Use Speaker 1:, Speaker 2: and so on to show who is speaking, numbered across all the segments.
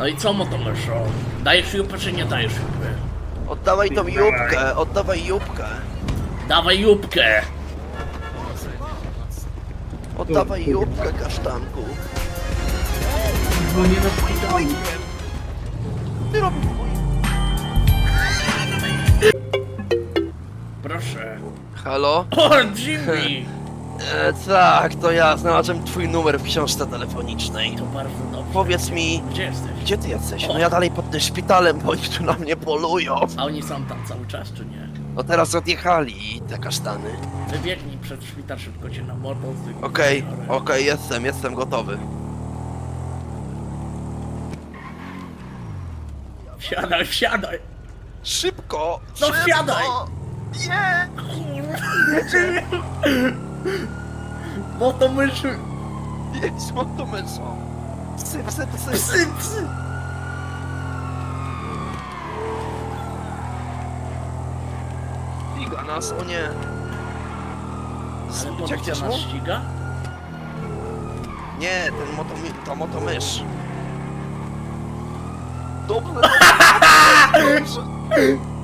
Speaker 1: No i co mu to myszo? Dajesz jupę czy nie dajesz jupy?
Speaker 2: Oddawaj tą jubkę, oddawaj jubkę.
Speaker 1: Dawaj jupkę!
Speaker 2: Oddawaj jubkę, kasztanku.
Speaker 3: Dzwonię na szpital.
Speaker 2: Ty robisz
Speaker 1: Proszę.
Speaker 2: Halo?
Speaker 1: O, Jimmy!
Speaker 2: E, tak, to ja znalazłem twój numer w książce telefonicznej.
Speaker 1: To bardzo dobrze.
Speaker 2: Powiedz mi,
Speaker 1: Gdzie jesteś?
Speaker 2: gdzie ty jesteś? No ja dalej pod tym szpitalem, bo oni tu na mnie polują.
Speaker 1: A oni są tam cały czas, czy nie?
Speaker 2: No teraz odjechali te kasztany.
Speaker 1: Wybiegnij przed szpital, szybko cię na motocykl.
Speaker 2: Okej,
Speaker 1: biorę.
Speaker 2: okej, jestem, jestem gotowy.
Speaker 1: Wsiadaj, wsiadaj!
Speaker 2: Szybko!
Speaker 1: No
Speaker 2: szybko!
Speaker 1: wsiadaj!
Speaker 2: Nie!
Speaker 1: Bo to myszy!
Speaker 2: Jedź, mam to mysą. Psy, psy, psy.
Speaker 1: Psy, psy!
Speaker 2: Figa nas, o nie.
Speaker 1: Ale policja nas ściga?
Speaker 2: Nie, ten moto, ta motomysz. Dobrze, dobrze.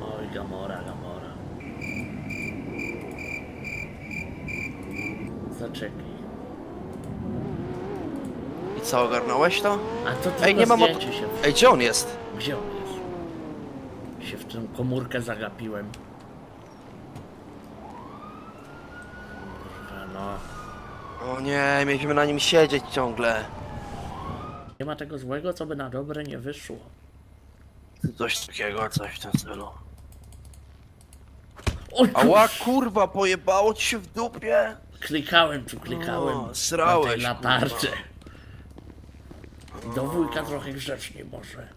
Speaker 1: Oj, Gamora, Gamora. Zaczekaj.
Speaker 2: I co, ogarnąłeś to?
Speaker 1: A to
Speaker 2: Ej, nie ma mot-
Speaker 1: zdjęcie się...
Speaker 2: Ej, gdzie on jest?
Speaker 1: Gdzie on jest? Się w tę komórkę zagapiłem. Kurwa, no.
Speaker 2: O nie, mieliśmy na nim siedzieć ciągle.
Speaker 1: Nie ma tego złego, co by na dobre nie wyszło.
Speaker 2: Coś takiego, coś w tym stylu.
Speaker 1: Oj,
Speaker 2: Ała, kurwa, pojebało ci się w dupie?
Speaker 1: Klikałem tu, klikałem.
Speaker 2: O, srałeś,
Speaker 1: na tej latarce. Do wujka trochę grzecznie może.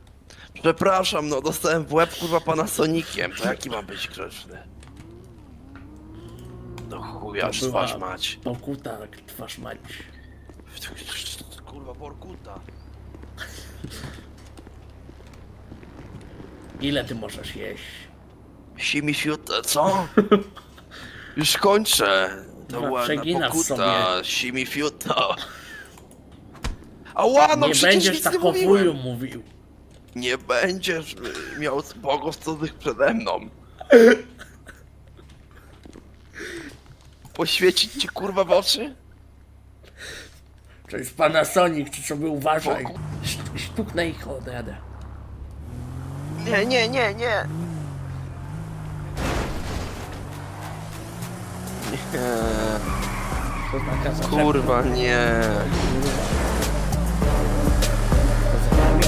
Speaker 2: Przepraszam, no dostałem w łeb kurwa Panasonikiem, to jaki ma być grzeczny? Do chuja,
Speaker 1: była-
Speaker 2: twarz mać.
Speaker 1: Pokuta, twarz mać.
Speaker 2: Kurwa, Borkuta.
Speaker 1: Ile ty możesz jeść?
Speaker 2: Simi fiute, co? Już kończę. To
Speaker 1: Chyba
Speaker 2: była
Speaker 1: przeginasz
Speaker 2: pokuta,
Speaker 1: sobie.
Speaker 2: simi fiuta. Ała, no
Speaker 1: nie
Speaker 2: przecież
Speaker 1: będziesz
Speaker 2: nic
Speaker 1: tak
Speaker 2: nie
Speaker 1: o wuju
Speaker 2: mówiłem.
Speaker 1: mówił.
Speaker 2: Nie będziesz y, miał błogosławnych przede mną. Poświecić ci kurwa w oczy?
Speaker 1: To jest Panasonic, ty sobie uważaj.
Speaker 2: Boku.
Speaker 1: Sz- Stuknę ich odjadę.
Speaker 2: Nie, nie, nie, nie. Nie,
Speaker 1: To taka zaczepka.
Speaker 2: kurwa nie.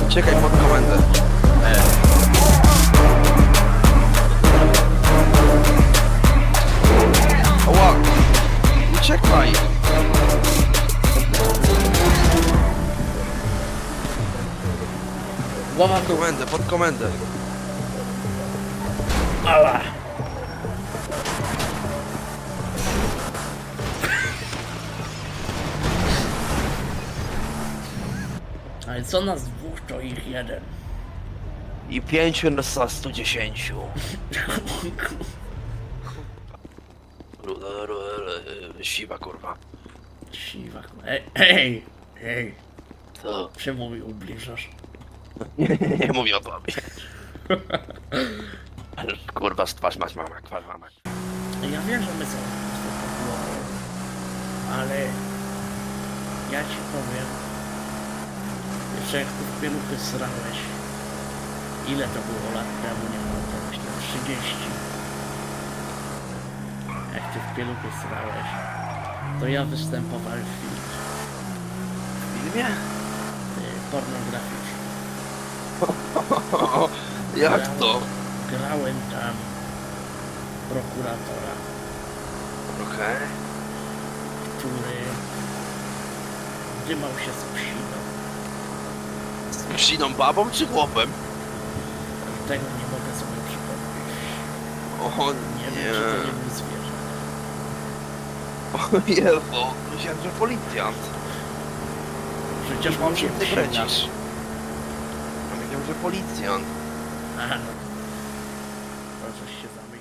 Speaker 2: Czekaj pod komendę. Ała! Uciekaj! Pod komendę, pod komendę.
Speaker 1: Ała. Ale co nas dwóch, to ich jeden.
Speaker 2: I pięciu na 110. Ruda, ruda, ruda, siwa kurwa.
Speaker 1: Siwa. Ej, ej, ej.
Speaker 2: To
Speaker 1: Czemu mi ubliżasz?
Speaker 2: nie, nie, nie mówię o tobie. Kurwa, z twarz mać mama, twarz mama.
Speaker 1: Ja wiem, że my są ale ja ci powiem, jeszcze jak tu w pieluchy srałeś, ile to było lat temu, nie pamiętam, myślę 30. Jak ty w pieluchy srałeś, to ja występowałem w filmie
Speaker 2: W filmie?
Speaker 1: y, pornograficznym.
Speaker 2: Jak to?
Speaker 1: Grałem tam prokuratora,
Speaker 2: Okej.
Speaker 1: który dymał się z psiną.
Speaker 2: Psiną babą czy chłopem?
Speaker 1: Tego nie mogę sobie przypomnieć.
Speaker 2: O
Speaker 1: Nie,
Speaker 2: nie.
Speaker 1: wiem, czy to nie był zwierzę.
Speaker 2: O Jezu, myślałem, że policjant.
Speaker 1: Przecież
Speaker 2: Mam się
Speaker 1: się
Speaker 2: ty brecisz. Ja myślałem, że policjant.
Speaker 1: Aha, żeś się zamyślił.